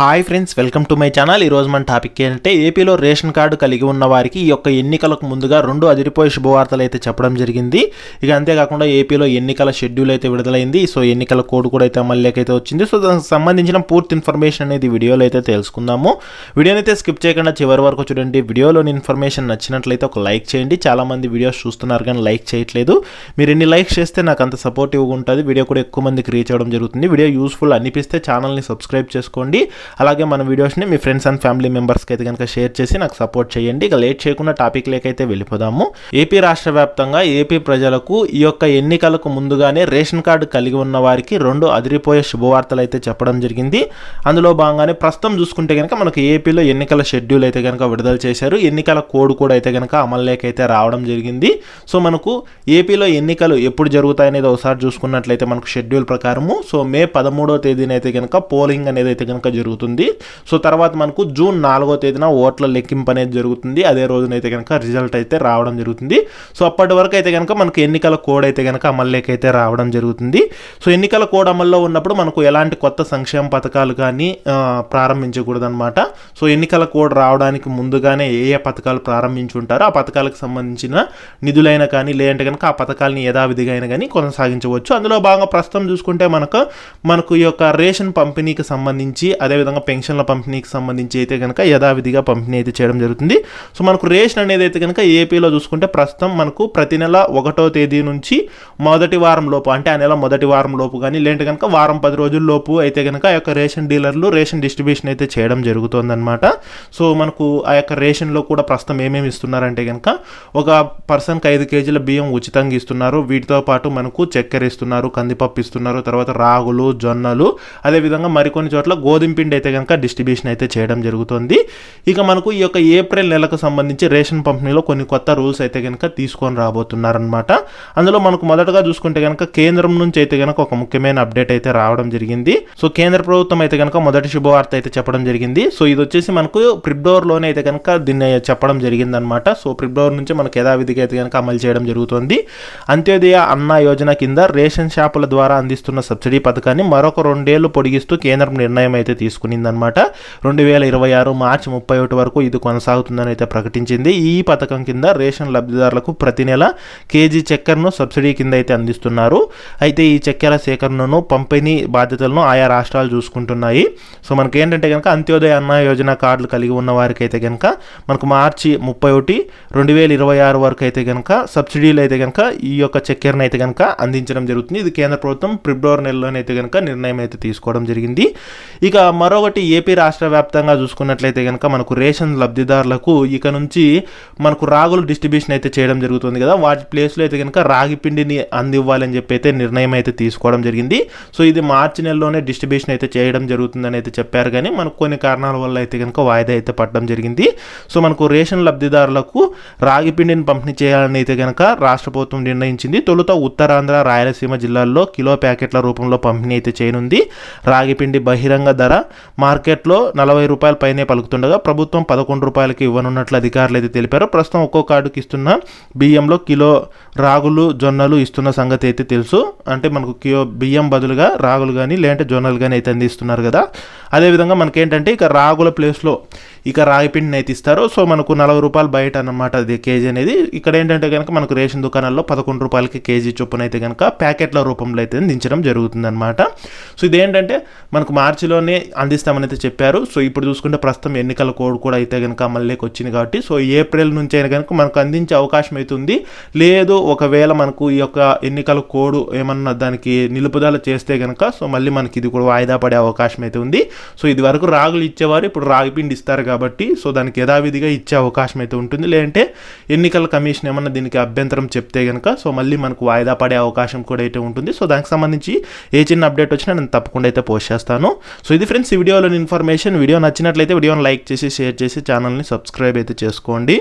Hi friends welcome to my channel. ఈరోజు మన topic ఏంటంటే ఏపీలో రేషన్ కార్డు కలిగి ఉన్న వారికి ఈ యొక్క ఎన్నికలకు ముందుగా రెండు అదిరిపోయే శుభవార్తలు అయితే చెప్పడం జరిగింది. ఇక అంతేకాకుండా ఏపీలో ఎన్నికల షెడ్యూల్ అయితే విడుదలైంది. సో ఎన్నికల కోడ్ కూడా అయితే అమల్లోకి వచ్చింది. సో దానికి సంబంధించిన పూర్తి ఇన్ఫర్మేషన్ అనేది వీడియోలో అయితే తెలుసుకుందాము. వీడియోని అయితే స్కిప్ చేయకుండా చివరి వరకు చూడండి. వీడియోలోని ఇన్ఫర్మేషన్ నచ్చినట్లయితే ఒక లైక్ చేయండి. చాలామంది వీడియోస్ చూస్తున్నారు కానీ లైక్ చేయట్లేదు. మీరు ఎన్ని లైక్స్ చేస్తే నాకు అంత సపోర్టివ్గా ఉంటుంది. వీడియో కూడా ఎక్కువ మందికి రీచ్ అవ్వడం జరుగుతుంది. వీడియో యూస్ఫుల్ అనిపిస్తే ఛానల్ని సబ్స్క్రైబ్ చేసుకోండి. అలాగే మన వీడియోస్ని మీ ఫ్రెండ్స్ అండ్ ఫ్యామిలీ మెంబర్స్కి అయితే కనుక షేర్ చేసి నాకు సపోర్ట్ చేయండి. ఇక లేట్ చేయకుండా టాపిక్ లేకైతే వెళ్ళిపోదాము. ఏపీ రాష్ట్ర వ్యాప్తంగా ఏపీ ప్రజలకు ఈ యొక్క ఎన్నికలకు ముందుగానే రేషన్ కార్డు కలిగి ఉన్న వారికి రెండు అదిరిపోయే శుభవార్తలు అయితే చెప్పడం జరిగింది. అందులో భాగంగానే ప్రస్తుతం చూసుకుంటే కనుక మనకు ఏపీలో ఎన్నికల షెడ్యూల్ అయితే కనుక విడుదల చేశారు. ఎన్నికల కోడ్ కూడా అయితే కనుక అమల్లోకి అయితే రావడం జరిగింది. సో మనకు ఏపీలో ఎన్నికలు ఎప్పుడు జరుగుతాయనేది ఒకసారి చూసుకున్నట్లయితే మనకు షెడ్యూల్ ప్రకారము. సో మే పదమూడవ తేదీన అయితే కనుక పోలింగ్ అనేది అయితే కనుక జరుగుతుంది. సో తర్వాత మనకు జూన్ నాలుగో తేదీన ఓట్ల లెక్కింపు అనేది జరుగుతుంది. అదే రోజునైతే కనుక రిజల్ట్ అయితే రావడం జరుగుతుంది. సో అప్పటి వరకు అయితే కనుక మనకు ఎన్నికల కోడ్ అయితే కనుక అమల్లోకి అయితే రావడం జరుగుతుంది. సో ఎన్నికల కోడ్ అమల్లో ఉన్నప్పుడు మనకు ఎలాంటి కొత్త సంక్షేమ పథకాలు కానీ ప్రారంభించకూడదనమాట సో ఎన్నికల కోడ్ రావడానికి ముందుగానే ఏ ఏ పథకాలు ప్రారంభించి ఉంటారో ఆ పథకాలకు సంబంధించిన నిధులైనా కానీ లేదంటే కనుక ఆ పథకాలని యథావిధిగా అయినా కానీ కొనసాగించవచ్చు. అందులో భాగంగా ప్రస్తుతం చూసుకుంటే మనకు మనకు ఈ యొక్క రేషన్ పంపిణీకి సంబంధించి అదే అదేవిధంగా పెన్షన్ల పంపిణీకి సంబంధించి అయితే కనుక యథావిధిగా పంపిణీ అయితే చేయడం జరుగుతుంది. సో మనకు రేషన్ అనేది అయితే కనుక ఏపీలో చూసుకుంటే ప్రస్తుతం మనకు ప్రతి నెల ఒకటో తేదీ నుంచి మొదటి వారం లోపు అంటే ఆ నెల మొదటి వారం లోపు కానీ లేదంటే కనుక వారం పది రోజుల లోపు అయితే కనుక ఆ యొక్క రేషన్ డీలర్లు రేషన్ డిస్ట్రిబ్యూషన్ అయితే చేయడం జరుగుతుందన్నమాట. సో మనకు ఆ యొక్క రేషన్లో కూడా ప్రస్తుతం ఏమేమి ఇస్తున్నారంటే కనుక ఒక పర్సన్కి ఐదు కేజీల బియ్యం ఉచితంగా ఇస్తున్నారు. వీటితో పాటు మనకు చక్కెర ఇస్తున్నారు కందిపప్పు ఇస్తున్నారు తర్వాత రాగులు జొన్నలు అదేవిధంగా మరికొన్ని చోట్ల గోధుమ పిండి అయితే కనుక డిస్ట్రిబ్యూషన్ అయితే చేయడం జరుగుతుంది. ఇక మనకు ఈ యొక్క ఏప్రిల్ నెలకు సంబంధించి రేషన్ పంపిణీలో కొన్ని కొత్త రూల్స్ అయితే కనుక తీసుకొని రాబోతున్నారనమాట అందులో మనకు మొదటగా చూసుకుంటే కనుక కేంద్రం నుంచి అయితే కనుక ఒక ముఖ్యమైన అప్డేట్ అయితే రావడం జరిగింది. సో కేంద్ర ప్రభుత్వం అయితే కనుక మొదటి శుభవార్త అయితే చెప్పడం జరిగింది. సో ఇది వచ్చేసి మనకు ఫిబ్రవరిలోనే అయితే కనుక దీన్ని చెప్పడం జరిగిందనమాట సో ఫిబ్రవరి నుంచి మనకు యథావిధిగా అయితే కనుక అమలు చేయడం జరుగుతుంది. అంత్యోదయ అన్న యోజన కింద రేషన్ షాపుల ద్వారా అందిస్తున్న సబ్సిడీ పథకాన్ని మరొక రెండేళ్ళు పొడిగిస్తూ కేంద్రం నిర్ణయం అయితే తీసుకునిందనమాట. రెండు వేల ఇరవై ఆరు మార్చి ముప్పై ఒకటి వరకు ఇది కొనసాగుతుందని అయితే ప్రకటించింది. ఈ పథకం కింద రేషన్ లబ్ధిదారులకు ప్రతి నెల కేజీ చక్కెరను సబ్సిడీ కింద అయితే అందిస్తున్నారు. అయితే ఈ చక్కెర సేకరణను పంపిణీ బాధ్యతలను ఆయా రాష్ట్రాలు చూసుకుంటున్నాయి. సో మనకి ఏంటంటే కనుక అంత్యోదయ అన్న యోజన కార్డులు కలిగి ఉన్న వారికి అయితే కనుక మనకు మార్చి ముప్పై ఒకటి రెండు వేల ఇరవై ఆరు వరకు అయితే కనుక సబ్సిడీలు అయితే కనుక ఈ యొక్క చక్కెరను అయితే కనుక అందించడం జరుగుతుంది. ఇది కేంద్ర ప్రభుత్వం ఫిబ్రవరి నెలలోనైతే కనుక నిర్ణయం అయితే తీసుకోవడం జరిగింది. ఇక మరొకటి ఏపీ రాష్ట్ర వ్యాప్తంగా చూసుకున్నట్లయితే కనుక మనకు రేషన్ లబ్ధిదారులకు ఇక నుంచి మనకు రాగులు డిస్ట్రిబ్యూషన్ అయితే చేయడం జరుగుతుంది కదా. వాటి ప్లేస్లో అయితే కనుక రాగి పిండిని అందివ్వాలని చెప్పి అయితే నిర్ణయం అయితే తీసుకోవడం జరిగింది. సో ఇది మార్చి నెలలోనే డిస్ట్రిబ్యూషన్ అయితే చేయడం జరుగుతుందని అయితే చెప్పారు కానీ మనకు కొన్ని కారణాల వల్ల అయితే కనుక వాయిదా అయితే పడడం జరిగింది. సో మనకు రేషన్ లబ్ధిదారులకు రాగి పిండిని పంపిణీ చేయాలని అయితే కనుక రాష్ట్ర ప్రభుత్వం నిర్ణయించింది. తొలుత ఉత్తరాంధ్ర రాయలసీమ జిల్లాల్లో కిలో ప్యాకెట్ల రూపంలో పంపిణీ అయితే చేయనుంది. రాగి పిండి బహిరంగ ధర మార్కెట్లో నలభై రూపాయల పైనే పలుకుతుండగా ప్రభుత్వం పదకొండు రూపాయలకి ఇవ్వనున్నట్లు అధికారులు అయితే తెలిపారు. ప్రస్తుతం ఒక్కో కార్డుకి ఇస్తున్న బియ్యంలో కిలో రాగులు జొన్నలు ఇస్తున్న సంగతి అయితే తెలుసు. అంటే మనకు కిలో బియ్యం బదులుగా రాగులు కానీ లేదంటే జొన్నలు కానీ అయితే అందిస్తున్నారు కదా. అదేవిధంగా మనకేంటంటే ఇక రాగుల ప్లేస్లో ఇక రాగి పిండిని అయితే ఇస్తారు సో మనకు నలభై రూపాయలు బయట అన్నమాట అది కేజీ అనేది. ఇక్కడ ఏంటంటే కనుక మనకు రేషన్ దుకాణాల్లో పదకొండు రూపాయలకి కేజీ చొప్పున అయితే కనుక ప్యాకెట్ల రూపంలో అయితే దించడం జరుగుతుందన్నమాట. సో ఇదేంటంటే మనకు మార్చిలోనే అందిస్తామని అయితే చెప్పారు. సో ఇప్పుడు చూసుకుంటే ప్రస్తుతం ఎన్నికల కోడ్ కూడా అయితే కనుక అమల్లోకి వచ్చింది కాబట్టి సో ఏప్రిల్ నుంచి అయినా కనుక మనకు అందించే అవకాశం అయితే ఉంది. లేదు ఒకవేళ మనకు ఈ యొక్క ఎన్నికల కోడ్ ఏమన్నా దానికి నిలుపుదల చేస్తే కనుక సో మళ్ళీ మనకి ఇది కూడా వాయిదా పడే అవకాశం అయితే ఉంది. సో ఇది వరకు రాగులు ఇచ్చేవారు ఇప్పుడు రాగి పిండి ఇస్తారు కాబట్టి సో దానికి యథావిధిగా ఇచ్చే అవకాశం అయితే ఉంటుంది. లేదంటే ఎన్నికల కమిషన్ ఏమన్నా దీనికి అభ్యంతరం చెప్తే కనుక సో మళ్ళీ మనకు వాయిదా పడే అవకాశం కూడా అయితే ఉంటుంది. సో దానికి సంబంధించి ఏ చిన్న అప్డేట్ వచ్చినా నేను తప్పకుండా అయితే పోస్ట్ చేస్తాను. సో ఇది ఫ్రెండ్స్ ఈ వీడియోలోని ఇన్ఫర్మేషన్. వీడియో నచ్చినట్లయితే వీడియోని లైక్ చేసి షేర్ చేసి ఛానల్ని సబ్స్క్రైబ్ అయితే చేసుకోండి.